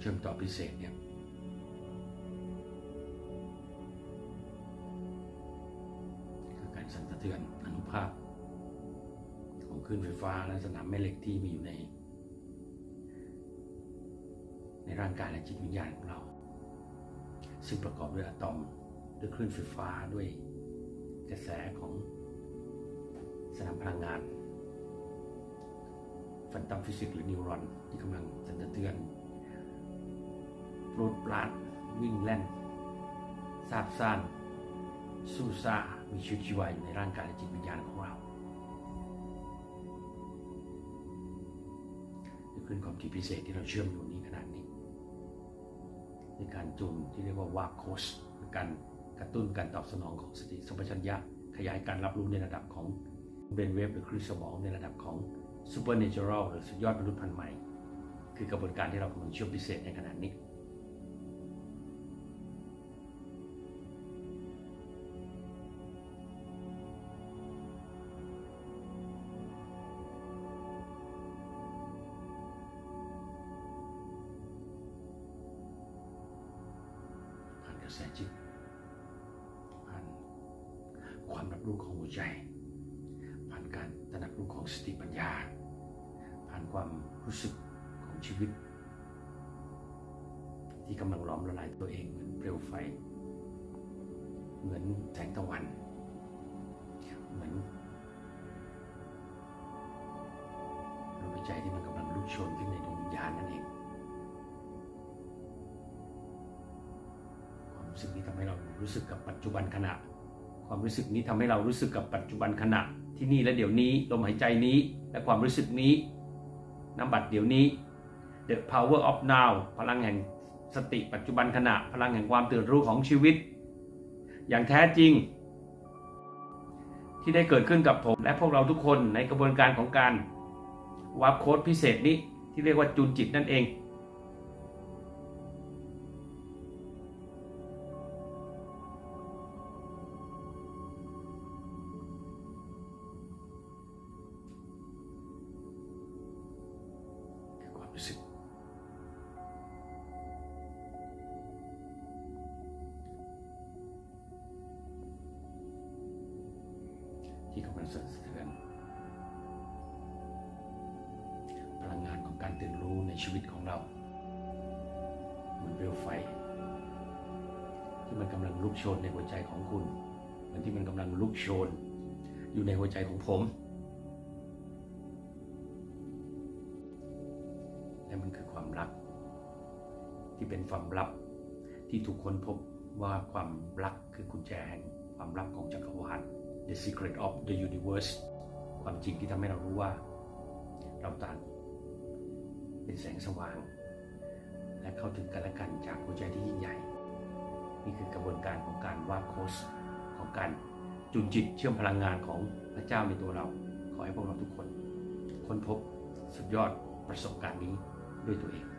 เชื่อมต่อพิเศษเนี่ยคือการสั่นสะเทือนอนุภาคของคลื่นไฟฟ้าและสนามแม่เหล็กที่มีอยู่ใน ในร่างกายและจิตวิญญาณของเรา ซึ่งประกอบด้วยอะตอมด้วยคลื่นไฟฟ้าด้วยกระแสของสนามพลังงานฟันตัมฟิสิกส์หรือนิวรอนที่กำลังสั่นสะเทือน ปรดปรานวิ่งแล่นซาบซ่านสู้ซามีชีวิตชีวาอยู่ในร่างกายและจิตวิญญาณของเรานี่คือความที่พิเศษที่เราเชื่อมอยู่นี้ขนาดนี้ ในการจูนที่เรียกว่าวาโคสคือการกระตุ้นการตอบสนองของสติสัมปชัญญะขยายการรับรู้ในระดับของเบนเวฟหรือคลื่นสมองในระดับของซูเปอร์เนเจอรัลหรือสุดยอดมนุษย์พันธุ์ใหม่ คือกระบวนการที่เรากำลังเชื่อมพิเศษในขณะนี้ กระแสจิตผ่านความรับรู้ของหัวใจ ผ่านการตระหนักรู้ของสติปัญญา ผ่านความรู้สึกของชีวิต ที่กำลังล้อมละลายตัวเองเหมือนเปลวไฟ เหมือนแสงตะวัน เหมือนลมหายใจที่มันกำลังลุกโชนขึ้นในดวงวิญญาณนั่นเอง สึกนี้ทำให้เรารู้สึกกับปัจจุบันขณะ ความรู้สึกนี้ทำให้เรารู้สึกกับปัจจุบันขณะ ที่นี่และเดี๋ยวนี้ลมหายใจนี้และความรู้สึกนี้น้ำบัดเดี๋ยวนี้ The power of now พลังแห่งสติปัจจุบันขณะ พลังแห่งความตื่นรู้ของชีวิต อย่างแท้จริง ที่ได้เกิดขึ้นกับผม และพวกเราทุกคนในกระบวนการของการวาร์ปโค้ดพิเศษนี้ที่เรียกว่าจูนจิตนั่นเอง รู้สึก ที่กำลังสั่นสะเทือนพลังงานของการตื่นรู้ในชีวิตของเราเหมือนเปลวไฟ ที่มันกำลังลุกโชนในหัวใจของคุณ เหมือนที่มันกำลังลุกโชน อยู่ในหัวใจของผม และมันคือความรัก ที่เป็นความลับที่ถูกค้นพบว่าความรักคือกุญแจแห่งความลับของจักรวาล The Secret of the Universe ความจริงที่ทำให้เรารู้ว่า เราต่างเป็นแสงสว่าง และเข้าถึงกันและกันจากหัวใจที่ยิ่งใหญ่ นี่คือกระบวนการของการวาดโค้ชของการจุนจิตเชื่อมพลังงานของพระเจ้าในตัวเรา ขอให้พวกเราทุกคน ค้นพบสุดยอดประสบการณ์นี้ これ、